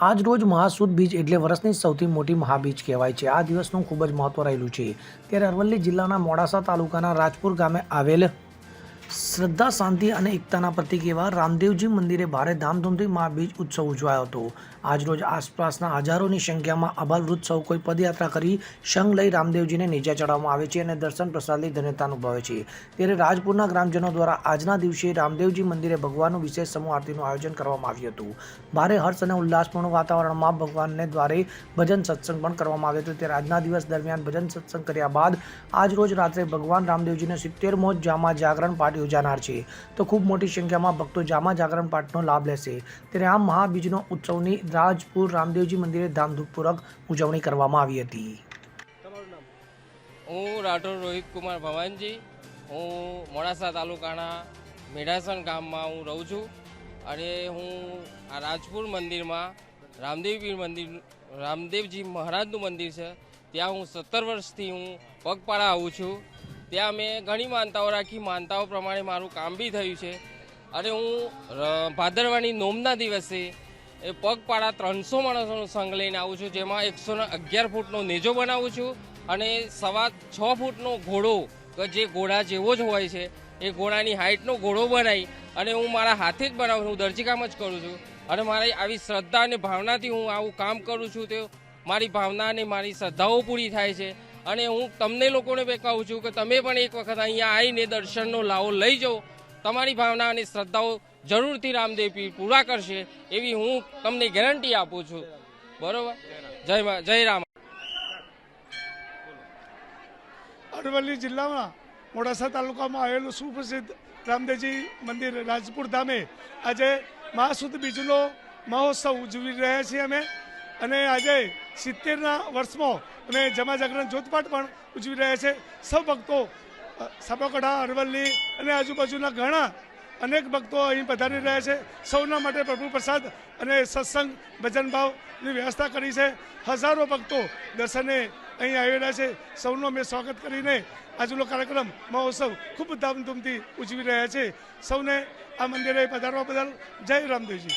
આજ રોજ મહાસુદ બીજ એટલે વર્ષની સૌથી મોટી મહાબીજ કહેવાય છે. આ દિવસનું ખૂબ જ મહત્વ રહેલું છે. ત્યારે અરવલ્લી જિલ્લાના મોડાસા તાલુકાના રાજપુર ગામે આવેલ શ્રદ્ધા, શાંતિ અને એકતાના પ્રતિક એવા રામદેવજી મંદિરે ભારે ધામધૂમથી મહાબીજ ઉત્સવ ઉજવાયો હતો. આજરોજ આસપાસના હજારોની સંખ્યામાં અબાલવૃદ્ધ સૌ કોઈ પદયાત્રા કરી શંગ લઈ રામદેવજીને નીચે ચડાવવામાં આવે છે અને દર્શન પ્રસાદ ધન્યતા અનુભવે છે. ત્યારે રાજપુરના ગ્રામજનો દ્વારા આજના દિવસે રામદેવજી મંદિરે ભગવાનનું વિશેષ સમૂહ આરતીનું આયોજન કરવામાં આવ્યું હતું. ભારે હર્ષ અને ઉલ્લાસપૂર્ણ વાતાવરણમાં ભગવાનને દ્વારે ભજન સત્સંગ પણ કરવામાં આવ્યો હતો. ત્યારે આજના દિવસ દરમિયાન ભજન સત્સંગ કર્યા બાદ આજ રોજ રાત્રે ભગવાન રામદેવજીને સિત્તેરમો જામા જાગરણ પાઠ યોજાનાર છે. તો ખૂબ મોટી સંખ્યામાં ભક્તો જામા જાગરણ પાઠનો લાભ લેશે. ત્યારે આ મહાબીજનો ઉત્સવની રાજપુર રામદેવજી મંદિરે ધામધૂમપૂર્વક ઉજવણી કરવામાં આવી હતી. હું રાઠોડ રોહિત કુમાર ભવાનજી. હું મોડાસા તાલુકાના મેઢાસણ ગામમાં હું રહું છું. અને હું આ રાજપુર મંદિરમાં રામદેવપીર મંદિર રામદેવજી મહારાજનું મંદિર છે. ત્યાં હું સત્તર વર્ષથી હું પગપાળા આવું છું. ત્યાં મેં ઘણી માનતાઓ રાખી. માનતાઓ પ્રમાણે મારું કામ બી થયું છે. અને હું ભાદરવાની નોમના દિવસે એ પગપાળા ત્રણસો માણસોનો સંઘ લઈને આવું છું, જેમાં એકસો અગિયાર ફૂટનો નેજો બનાવું છું અને સવા છ ફૂટનો ઘોડો જે ઘોડા જેવો જ હોય છે, એ ઘોડાની હાઇટનો ઘોડો બનાવી અને હું મારા હાથે જ બનાવું છું. હું દરજીકામ જ કરું છું. અને મારી આવી શ્રદ્ધા અને ભાવનાથી હું આવું કામ કરું છું. તે મારી ભાવના અને મારી શ્રદ્ધાઓ પૂરી થાય છે. અને હું તમને લોકોને બે કહું છું કે તમે પણ એક વખત અહીંયા આવીને દર્શનનો લાવો, લઈ જાઓ. તમારી ભાવના અને શ્રદ્ધાઓ જરૂરથી રામદેવ પીર કરશે એવી હું તમને ગેરંટી આપું છું. બરોબર? જય જય રામ. અરવલ્લી જિલ્લામાં મોડાસા તાલુકામાં આવેલું સુપ્રસિદ્ધ રામદેવજી મંદિર રાજપુર ધામે આજે મહાસુદ બીજનો મહોત્સવ ઉજવી રહ્યા છીએ અમે. અને આજે સિત્તેરના વર્ષમાં અમે જમા જાગરણ જોતપાટ પણ ઉજવી રહ્યા છે. સૌ ભક્તો સાપકડા અરવલ્લી અને આજુબાજુના ઘણા અનેક ભક્તો અહીં પધારી રહ્યા છે. સૌના માટે પ્રભુ પ્રસાદ અને સત્સંગ ભજન ભાવની વ્યવસ્થા કરી છે. હજારો ભક્તો દર્શને અહીં આવેલા છે. સૌનો અમે સ્વાગત કરીને આજનો કાર્યક્રમ, મહોત્સવ ખૂબ ધામધૂમથી ઉજવી રહ્યા છે. સૌને આ મંદિરે પધારવા બદલ જય રામદેવજી.